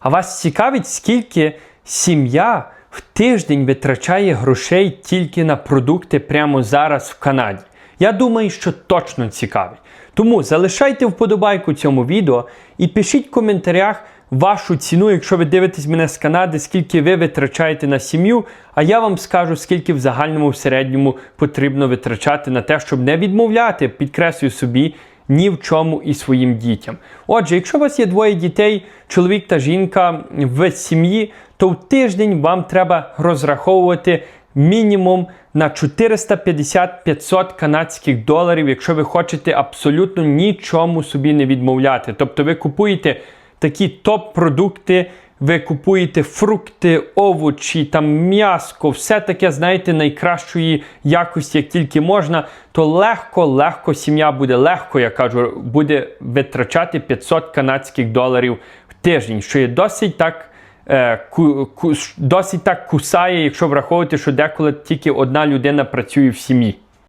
А вас цікавить, скільки сім'я в тиждень витрачає грошей тільки на продукти прямо зараз в Канаді? Я думаю, що точно цікавить. Тому залишайте вподобайку цьому відео і пишіть в коментарях вашу ціну, якщо ви дивитесь мене з Канади, скільки ви витрачаєте на сім'ю, а я вам скажу, скільки в загальному в середньому потрібно витрачати на те, щоб не відмовляти, підкреслюю собі, ні в чому і своїм дітям. Отже, якщо у вас є двоє дітей, чоловік та жінка в сім'ї, то в тиждень вам треба розраховувати мінімум на 450-500 канадських доларів, якщо ви хочете абсолютно нічому собі не відмовляти. Тобто ви купуєте такі топ-продукти. Ви купуєте фрукти, овочі, там м'яско, все таке, знаєте, найкращої якості, як тільки можна, то легко, легко сім'я буде легко, я кажу, буде витрачати 500 канадських доларів в тиждень, що є досить так. е, досить так кусає, якщо враховувати, що деколи тільки одна людина працює в сім'ї.